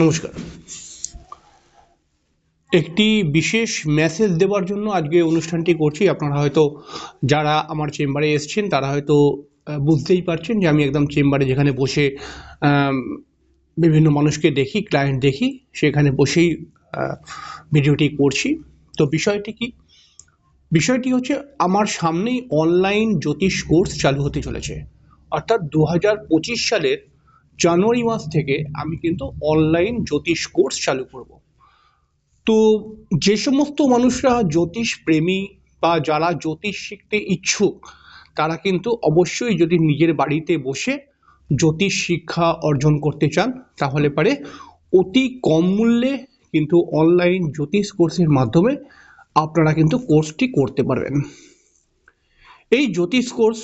নমস্কার। একটি বিশেষ মেসেজ দেওয়ার জন্য আজকে অনুষ্ঠানটি করছি। আপনারা হয়তো যারা আমার চেম্বারে এসছেন, তারা হয়তো বুঝতেই পারছেন যে আমি একদম চেম্বারে যেখানে বসে বিভিন্ন মানুষকে দেখি ক্লায়েন্ট দেখি, সেখানে বসেই ভিডিওটি করছি। তো বিষয়টি কি? বিষয়টি হচ্ছে, আমার সামনেই অনলাইন জ্যোতিষ কোর্স চালু হতে চলেছে। অর্থাৎ দু হাজার পঁচিশ সালের জানুয়ারি মাস থেকে আমি কিন্তু অনলাইন জ্যোতিষ কোর্স চালু করব। তো যে সমস্ত মানুষরা জ্যোতিষ প্রেমী বা যারা জ্যোতিষ শিখতে ইচ্ছুক, তারা কিন্তু অবশ্যই যদি নিজের বাড়িতে বসে জ্যোতিষ শিক্ষা অর্জন করতে চান, তাহলে পারে অতি কম মূল্যে কিন্তু অনলাইন জ্যোতিষ কোর্সের মাধ্যমে আপনারা কিন্তু কোর্সটি করতে পারবেন। এই জ্যোতিষ কোর্স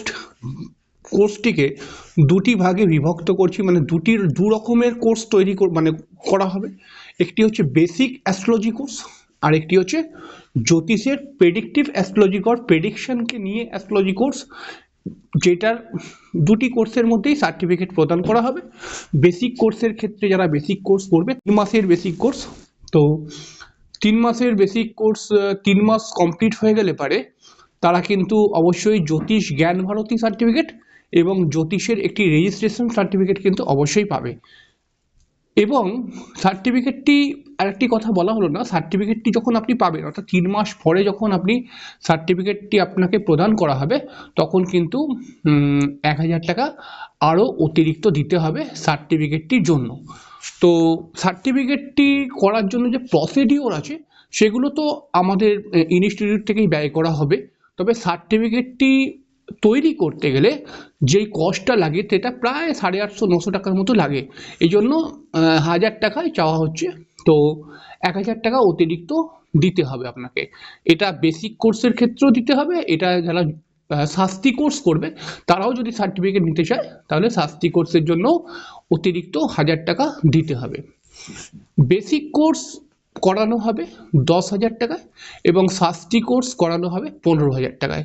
কোর্সটিকে দুটি ভাগে বিভক্ত করছি মানে দুটির দু রকমের কোর্স তৈরি মানে করা হবে। একটি হচ্ছে বেসিক অ্যাস্ট্রোলজি কোর্স, আর একটি হচ্ছে জ্যোতিষের প্রেডিক্টিভ অ্যাস্ট্রোলজি কোর্স প্রেডিকশনকে নিয়ে অ্যাস্ট্রোলজি কোর্স, যেটার দুটি কোর্সের মধ্যেই সার্টিফিকেট প্রদান করা হবে। বেসিক কোর্সের ক্ষেত্রে যারা বেসিক কোর্স করবে, তিন মাসের বেসিক কোর্স। তো তিন মাসের বেসিক কোর্স তিন মাস কমপ্লিট হয়ে গেলে পারে, তারা কিন্তু অবশ্যই জ্যোতিষ জ্ঞান ভারতী সার্টিফিকেট এবং জ্যোতিষের একটি রেজিস্ট্রেশন সার্টিফিকেট কিন্তু অবশ্যই পাবে। এবং সার্টিফিকেটটি আরেকটি কথা বলা হলো না সার্টিফিকেটটি যখন আপনি পাবেন, অর্থাৎ তিন মাস পরে যখন আপনি সার্টিফিকেটটি আপনাকে প্রদান করা হবে, তখন কিন্তু এক হাজার টাকা আরও অতিরিক্ত দিতে হবে সার্টিফিকেটটির জন্য। তো সার্টিফিকেটটি করার জন্য যে প্রসিডিওর আছে, সেগুলো তো আমাদের ইনস্টিটিউট থেকেই ব্যয় করা হবে। তবে সার্টিফিকেটটি তৈরি করতে গেলে যেই কস্টটা লাগে, সেটা প্রায় সাড়ে আটশো, নশো টাকার মতো লাগে। এই জন্য হাজার টাকায় চাওয়া হচ্ছে। তো এক হাজার টাকা অতিরিক্ত দিতে হবে আপনাকে। এটা বেসিক কোর্সের ক্ষেত্রেও দিতে হবে, এটা যারা শাস্তি কোর্স করবে, তারাও যদি সার্টিফিকেট নিতে চায়, তাহলে শাস্তি কোর্সের জন্য অতিরিক্ত হাজার টাকা দিতে হবে। বেসিক কোর্স করানো হবে দশ হাজার টাকায় এবং শাস্তি কোর্স করানো হবে পনেরো হাজার টাকায়।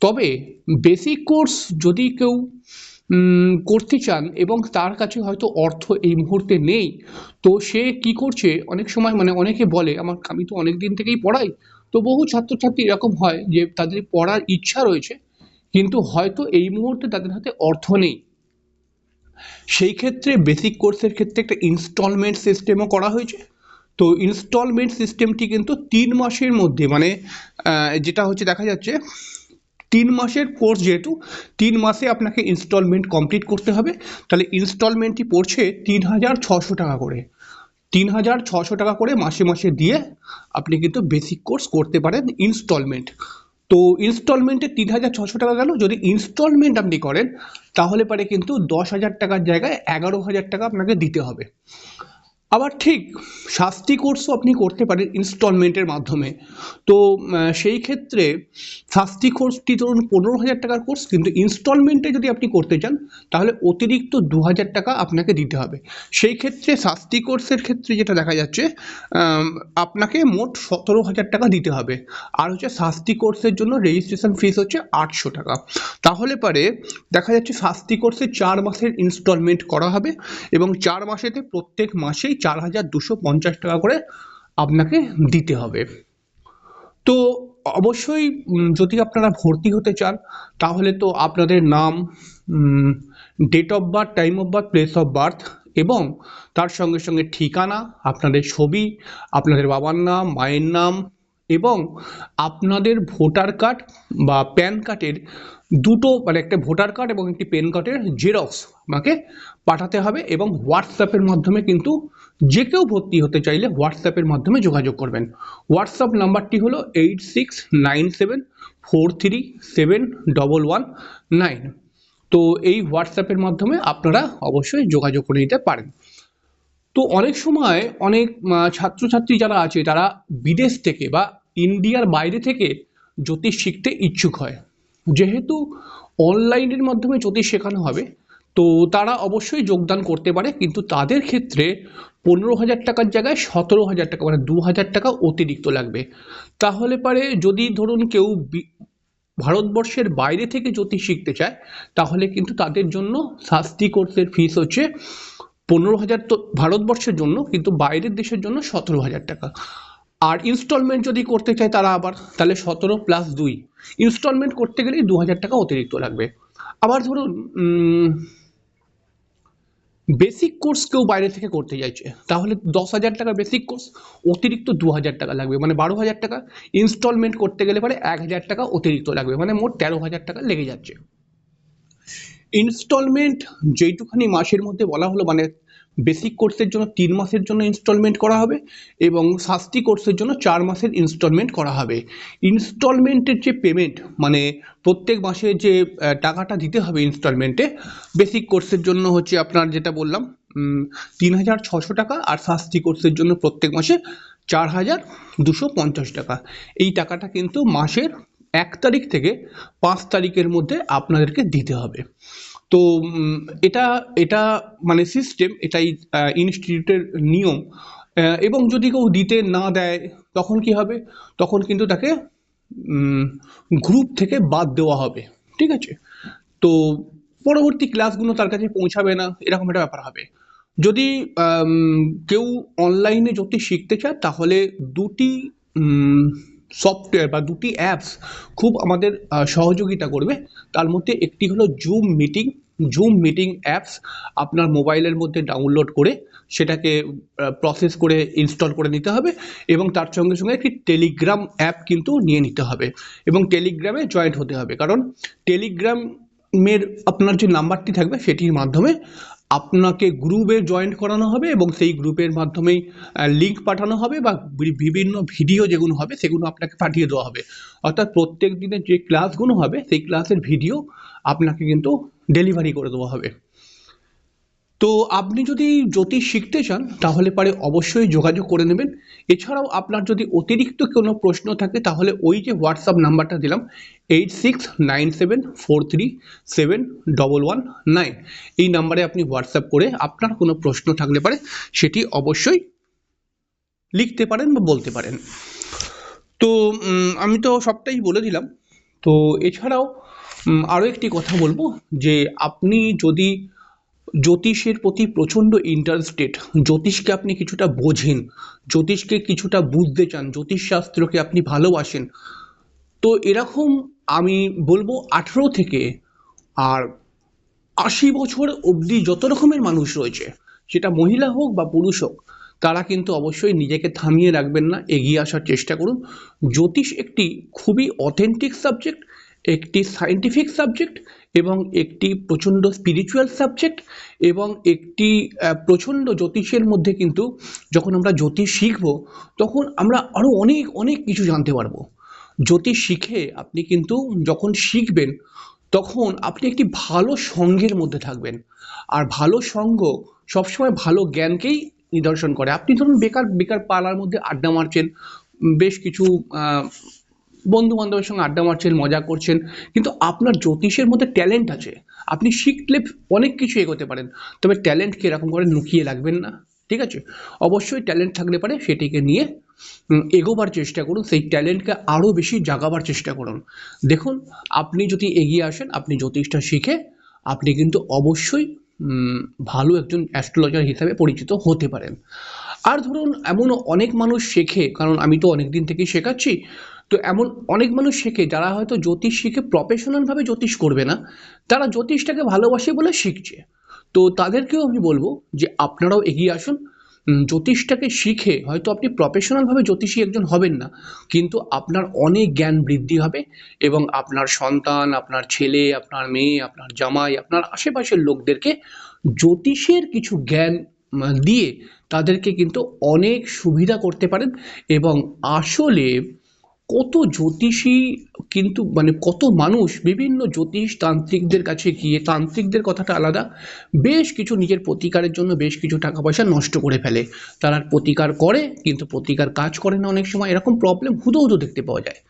তবে বেসিক কোর্স যদি কেউ করতে চান এবং তার কাছে হয়তো অর্থ এই মুহূর্তে নেই, তো সে কি করছে? অনেক সময় মানে অনেকে বলে, আমার, আমি তো অনেক দিন থেকেই পড়াই, তো বহু ছাত্রছাত্রী এরকম হয় যে তাদের পড়ার ইচ্ছা রয়েছে, কিন্তু হয়তো এই মুহূর্তে তাদের হাতে অর্থ নেই। সেই ক্ষেত্রে বেসিক কোর্সের ক্ষেত্রে একটা ইনস্টলমেন্ট সিস্টেমও করা হয়েছে। তো ইনস্টলমেন্ট সিস্টেমটি কিন্তু তিন মাসের মধ্যে মানে যেটা হচ্ছে দেখা যাচ্ছে, তিন মাসের কোর্স যেহেতু, তিন মাসে আপনাকে ইনস্টলমেন্ট কমপ্লিট করতে হবে। তাহলে ইনস্টলমেন্টটি পড়ছে তিন হাজার ছশো টাকা করে। তিন হাজার ছশো টাকা করে মাসে মাসে দিয়ে আপনি কিন্তু বেসিক কোর্স করতে পারেন ইনস্টলমেন্ট তো ইনস্টলমেন্টে তিন হাজার ছশো টাকা গেল। যদি ইনস্টলমেন্ট আপনি করেন, তাহলে পারে কিন্তু দশ হাজার টাকার জায়গায় এগারো হাজার টাকা আপনাকে দিতে হবে। আবার ঠিক শাস্তি কোর্সও আপনি করতে পারেন ইনস্টলমেন্টের মাধ্যমে। তো সেই ক্ষেত্রে শাস্তি কোর্সটি ধরুন পনেরো হাজার টাকার কোর্স কিন্তু ইনস্টলমেন্টে যদি আপনি করতে চান, তাহলে অতিরিক্ত দু হাজার টাকা আপনাকে দিতে হবে। সেই ক্ষেত্রে শাস্তি কোর্সের ক্ষেত্রে যেটা দেখা যাচ্ছে আপনাকে মোট সতেরো হাজার টাকা দিতে হবে। আর হচ্ছে শাস্তি কোর্সের জন্য রেজিস্ট্রেশন ফিস হচ্ছে আটশো টাকা। তাহলে পারে দেখা যাচ্ছে শাস্তি কোর্সে চার মাসের ইনস্টলমেন্ট করা হবে এবং চার মাসেতে প্রত্যেক মাসেই চার হাজার দুশো পঞ্চাশ টাকা করে আপনাকে দিতে হবে। তো অবশ্যই যদি আপনারা ভর্তি হতে চান, তাহলে তো আপনাদের নাম date of birth time of birth place of birth এবং তার সঙ্গে সঙ্গে ঠিকানা, আপনাদের ছবি, আপনাদের বাবার নাম, মায়ের নাম এবং আপনাদের ভোটার কার্ড বা প্যান কার্ডের দুটো মানে একটা ভোটার কার্ড এবং একটি প্যান কার্ডের জেরক্স আমাকে পাঠাতে হবে এবং হোয়াটসঅ্যাপের মাধ্যমে কিন্তু যে কেউ ভর্তি হতে চাইলে হোয়াটসঅ্যাপের মাধ্যমে যোগাযোগ করবেন। হোয়াটসঅ্যাপ নাম্বারটি হলো eight six nine seven four three seven double one nine তো এই হোয়াটসঅ্যাপের মাধ্যমে আপনারা অবশ্যই যোগাযোগ করে নিতে পারেন। তো অনেক সময় অনেক ছাত্রছাত্রী যারা আছে, তারা বিদেশ থেকে বা ইন্ডিয়ার বাইরে থেকে জ্যোতিষ শিখতে ইচ্ছুক হয়। যেহেতু অনলাইনের মাধ্যমে জ্যোতিষ শেখানো হবে তো তারা অবশ্যই যোগদান করতে পারে, কিন্তু তাদের ক্ষেত্রে পনেরো হাজার টাকার জায়গায় সতেরো হাজার টাকা মানে দু হাজার টাকা অতিরিক্ত লাগবে। তাহলে পারে যদি ধরুন কেউ ভারতবর্ষের বাইরে থেকে জ্যোতিষ শিখতে চায়, তাহলে কিন্তু তাদের জন্য শাস্তি কোর্সের ফিস হচ্ছে পনেরো হাজার তো, ভারতবর্ষের জন্য, কিন্তু বাইরের দেশের জন্য সতেরো হাজার টাকা। আর ইনস্টলমেন্ট যদি করতে চায় তারা আবার, তাহলে সতেরো প্লাস দুই। ইনস্টলমেন্ট করতে গেলেই দু হাজার টাকা অতিরিক্ত লাগবে। আবার ধরুন বেসিক কোর্স কেউ বাইরে থেকে করতে চাইছে, তাহলে দশ হাজার টাকা বেসিক কোর্স অতিরিক্ত দু হাজার টাকা লাগবে। মানে বারো হাজার টাকা ইনস্টলমেন্ট করতে গেলে পরে এক হাজার টাকা অতিরিক্ত লাগবে। মানে মোট তেরো হাজার টাকা লেগে যাচ্ছে। ইনস্টলমেন্ট যেইটুখানি মাসের মধ্যে বলা হলো মানে বেসিক কোর্সের জন্য তিন মাসের জন্য ইনস্টলমেন্ট করা হবে এবং শাস্তি কোর্সের জন্য চার মাসের ইনস্টলমেন্ট করা হবে। ইনস্টলমেন্টের যে পেমেন্ট মানে প্রত্যেক মাসে যে টাকাটা দিতে হবে ইনস্টলমেন্টে বেসিক কোর্সের জন্য হচ্ছে আপনার যেটা বললাম তিন হাজার ছশো টাকা আর শাস্তি কোর্সের জন্য প্রত্যেক মাসে চার হাজার দুশো পঞ্চাশ টাকা। এই টাকাটা কিন্তু মাসের এক তারিখ থেকে পাঁচ তারিখের মধ্যে আপনাদেরকে দিতে হবে। তো এটা এটা মানে সিস্টেম এটাই ইনস্টিটিউটের নিয়ম। এবং যদি কেউ দিতে না দেয়, তখন কি হবে? তখন কিন্তু তাকে গ্রুপ থেকে বাদ দেওয়া হবে। ঠিক আছে? তো, পরবর্তী ক্লাসগুলো তার কাছে পৌঁছাবে না, এরকম একটা ব্যাপার হবে। যদি কেউ অনলাইনে যদি শিখতে চায়, তাহলে দুটি সফটওয়্যার বা দুটি অ্যাপস খুব আমাদের সহযোগিতা করবে। তার মধ্যে একটি হলো Zoom meeting Zoom meeting apps আপনার মোবাইলের মধ্যে ডাউনলোড করে সেটাকে প্রসেস করে ইনস্টল করে নিতে হবে এবং তার সঙ্গে সঙ্গে একটি টেলিগ্রাম অ্যাপ কিন্তু নিয়ে নিতে হবে এবং টেলিগ্রামে জয়েন্ট হতে হবে। কারণ টেলিগ্রামের আপনার যে নাম্বারটি থাকবে সেটির মাধ্যমে আপনাকে গ্রুপে জয়েন্ট করানো হবে এবং সেই গ্রুপের মাধ্যমেই লিঙ্ক পাঠানো হবে বা বিভিন্ন ভিডিও যেগুলো হবে সেগুলো আপনাকে পাঠিয়ে দেওয়া হবে। অর্থাৎ প্রত্যেক দিনের যে ক্লাসগুলো হবে, সেই ক্লাসের ভিডিও আপনাকে কিন্তু ডেলিভারি করে দেওয়া হবে। তো আপনি যদি জ্যোতিষ শিখতে চান, তাহলে পারে অবশ্যই যোগাযোগ করে নেবেন। এছাড়াও আপনার যদি অতিরিক্ত কোনো প্রশ্ন থাকে, তাহলে ওই যে হোয়াটসঅ্যাপ নাম্বারটা দিলাম eight six nine seven four three seven double one nine এই নাম্বারে আপনি হোয়াটসঅ্যাপ করে আপনার কোনো প্রশ্ন থাকলে পারে, সেটি অবশ্যই লিখতে পারেন বা বলতে পারেন। তো আমি তো সবটাই বলে দিলাম। তো, এছাড়াও আরও একটি কথা বলব, যে আপনি যদি জ্যোতিষের প্রতি প্রচণ্ড ইন্টারেস্টেড জ্যোতিষকে আপনি কিছুটা বোঝেন, জ্যোতিষকে কিছুটা বুঝতে চান, জ্যোতিষশাস্ত্রকে আপনি ভালোবাসেন। তো এরকম আমি বলব আঠেরো থেকে আর আশি বছর অবধি যত রকমের মানুষ রয়েছে, সেটা মহিলা হোক বা পুরুষ হোক, তারা কিন্তু অবশ্যই নিজেকে থামিয়ে রাখবেন না, এগিয়ে আসার চেষ্টা করুন। জ্যোতিষ একটি খুবই অথেন্টিক সাবজেক্ট একটি সায়েন্টিফিক সাবজেক্ট এবং একটি প্রচণ্ড স্পিরিচুয়াল সাবজেক্ট এবং একটি প্রচণ্ড জ্যোতিষের মধ্যে কিন্তু যখন আমরা জ্যোতিষ শিখব, তখন আমরা আরও অনেক অনেক কিছু জানতে পারব। জ্যোতিষ শিখে আপনি কিন্তু যখন শিখবেন, তখন আপনি একটি ভালো সঙ্গের মধ্যে থাকবেন। আর ভালো সঙ্গ সবসময় ভালো জ্ঞানকেই নিদর্শন করে। আপনি ধরুন বেকার বেকার পাড়ার মধ্যে আড্ডা মারছেন বেশ কিছু বন্ধু বান্ধবের সঙ্গে আড্ডা মারছেন, মজা করছেন, কিন্তু আপনার জ্যোতিষের মধ্যে ট্যালেন্ট আছে। আপনি শিখলে অনেক কিছু এগোতে পারেন, তবে ট্যালেন্টকে এরকম করে লুকিয়ে রাখবেন না, ঠিক আছে? অবশ্যই ট্যালেন্ট থাকলে পারে, সেটিকে নিয়ে এগোবার চেষ্টা করুন, সেই ট্যালেন্টকে আরও বেশি জাগাবার চেষ্টা করুন। দেখুন, আপনি যদি এগিয়ে আসেন, আপনি জ্যোতিষটা শিখে, আপনি কিন্তু অবশ্যই ভালো একজন অ্যাস্ট্রোলজার হিসাবে পরিচিত হতে পারেন। আর ধরুন এমনও অনেক মানুষ শেখে, কারণ আমি তো অনেক দিন থেকেই শেখাচ্ছি তো এমন অনেক মানুষ শেখে যারা হয়তো জ্যোতিষ শিখে প্রফেশনালভাবে জ্যোতিষ করবে না, তারা জ্যোতিষটাকে ভালোবাসে বলে শিখছে। তো তাদেরকেও আমি বলব যে আপনারাও এগিয়ে আসুন। জ্যোতিষটাকে শিখে হয়তো আপনি প্রফেশনালভাবে জ্যোতিষী একজন হবেন না, কিন্তু আপনার অনেক জ্ঞান বৃদ্ধি হবে এবং আপনার সন্তান, আপনার ছেলে, আপনার মেয়ে, আপনার জামাই, আপনার আশেপাশের লোকদেরকে জ্যোতিষের কিছু জ্ঞান দিয়ে তাদেরকে কিন্তু অনেক সুবিধা করতে পারেন এবং আসলে কত জ্যোতিষী কিন্তু মানে কত মানুষ বিভিন্ন জ্যোতিষ তান্ত্রিকদের কাছে গিয়ে, তান্ত্রিকদের কথাটা আলাদা, বেশ কিছু নিজের প্রতিকারের জন্য বেশ কিছু টাকা পয়সা নষ্ট করে ফেলে। তারা প্রতিকার করে, কিন্তু প্রতিকার কাজ করে না অনেক সময়। এরকম প্রবলেম হুদো হুদো দেখতে পাওয়া যায়।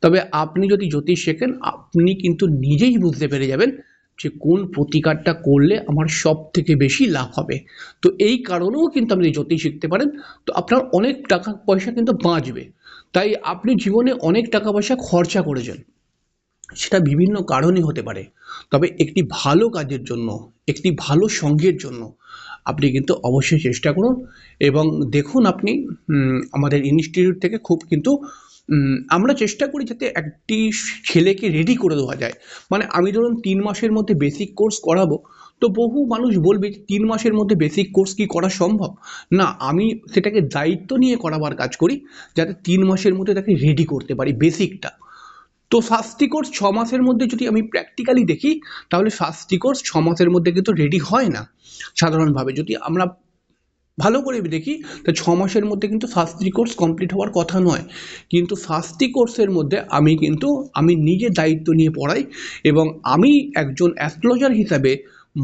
তবে আপনি যদি জ্যোতিষ শেখেন, আপনি কিন্তু নিজেই বুঝতে পেরে যাবেন যে কোন প্রতিকারটা করলে আমার সব থেকে বেশি লাভ হবে। তো এই কারণেও কিন্তু আপনি জ্যোতিষ শিখতে পারেন, তো আপনার অনেক টাকা পয়সা কিন্তু বাঁচবে। তাই আপনি জীবনে অনেক টাকা পয়সা খরচা করেছেন। সেটা বিভিন্ন কারণে হতে পারে। তবে একটি ভালো কাজের জন্য, একটি ভালো সঙ্গের জন্য আপনি কিন্তু অবশ্যই চেষ্টা করুন এবং দেখুন আপনি আমাদের ইনস্টিটিউট থেকে খুব কিন্তু আমরা চেষ্টা করি যাতে একটি ছেলেকে রেডি করে দেওয়া যায়। মানে আমি ধরুন তিন মাসের মধ্যে বেসিক কোর্স করাবো তো বহু মানুষ বলবে যে তিন মাসের মধ্যে বেসিক কোর্স কি করা সম্ভব? না, আমি সেটাকে দায়িত্ব নিয়ে করাবার কাজ করি, যাতে তিন মাসের মধ্যে তাকে রেডি করতে পারি বেসিকটা তো শাস্তি কোর্স ছ মাসের মধ্যে যদি আমি প্র্যাকটিক্যালি দেখি, তাহলে শাস্তি কোর্স ছ মাসের মধ্যে কিন্তু রেডি হয় না, সাধারণভাবে। যদি আমরা ভালো করে দেখি, তা ছ মাসের মধ্যে কিন্তু শাস্ত্রী কোর্স কমপ্লিট হওয়ার কথা নয়। কিন্তু শাস্ত্রী কোর্সের মধ্যে আমি কিন্তু, আমি নিজে দায়িত্ব নিয়ে পড়াই এবং আমি একজন অ্যাস্ট্রোলজার হিসাবে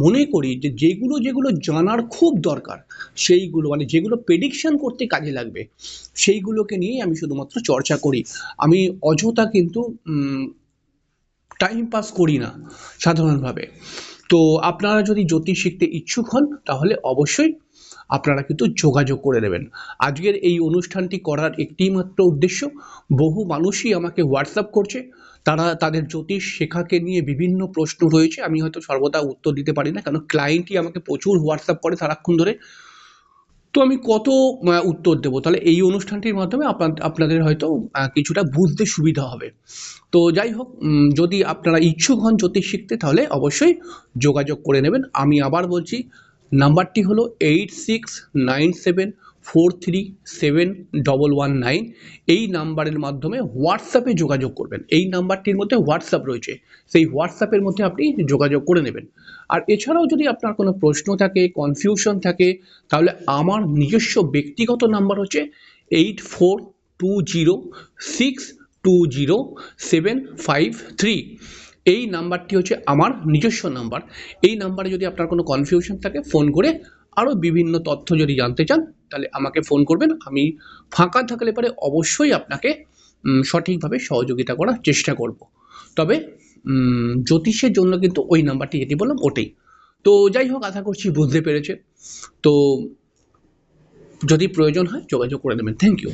মনে করি যে যেগুলো যেগুলো জানার খুব দরকার, সেইগুলো মানে যেগুলো প্রেডিকশন করতে কাজে লাগবে, সেইগুলোকে নিয়েই আমি শুধুমাত্র চর্চা করি। আমি অযথা কিন্তু টাইম পাস করি না, সাধারণভাবে। তো আপনারা যদি জ্যোতিষ শিখতে ইচ্ছুক হন, তাহলে অবশ্যই আপনারা কিন্তু যোগাযোগ করে দেবেন। আজকের এই অনুষ্ঠানটি করার একটি মাত্র উদ্দেশ্য, বহু মানুষই আমাকে হোয়াটসঅ্যাপ করছে তারা তাদের জ্যোতিষ শেখাকে নিয়ে বিভিন্ন প্রশ্ন রয়েছে। আমি হয়তো সর্বদা উত্তর দিতে পারি না কারণ ক্লায়েন্টই আমাকে প্রচুর হোয়াটসঅ্যাপ করে সারাক্ষণ ধরে। তো আমি কত উত্তর দেবো? তাহলে এই অনুষ্ঠানটির মাধ্যমে আপনা- আপনাদের হয়তো কিছুটা বুঝতে সুবিধা হবে। তো যাই হোক যদি আপনারা ইচ্ছুক হন জ্যোতিষ শিখতে, তাহলে অবশ্যই যোগাযোগ করে নেবেন। আমি আবার বলছি, নাম্বারটি হলো eight six nine seven four three seven double one nine এই নাম্বারের মাধ্যমে হোয়াটসঅ্যাপে যোগাযোগ করবেন। এই নাম্বারটির মধ্যে হোয়াটসঅ্যাপ রয়েছে। সেই হোয়াটসঅ্যাপের মধ্যে আপনি যোগাযোগ করে নেবেন। আর এছাড়াও যদি আপনার কোনো প্রশ্ন থাকে কনফিউশন থাকে, তাহলে আমার নিজস্ব ব্যক্তিগত নাম্বার হচ্ছে eight four two zero six two zero seven five three এই নাম্বারটি হচ্ছে আমার নিজস্ব নাম্বার। এই নাম্বারে যদি আপনার কোনো কনফিউশন থাকে ফোন করে আরও বিভিন্ন তথ্য যদি জানতে চান তাহলে আমাকে ফোন করবেন। আমি ফাঁকা থাকলে পরে অবশ্যই আপনাকে সঠিকভাবে সহযোগিতা করার চেষ্টা করব। তবে জ্যোতিষের জন্য কিন্তু ওই নাম্বারটি যেটি বললাম, ওটাই। তো যাই হোক, আশা করছি বুঝতে পেরেছে। তো যদি প্রয়োজন হয়, যোগাযোগ করে নেবেন। Thank you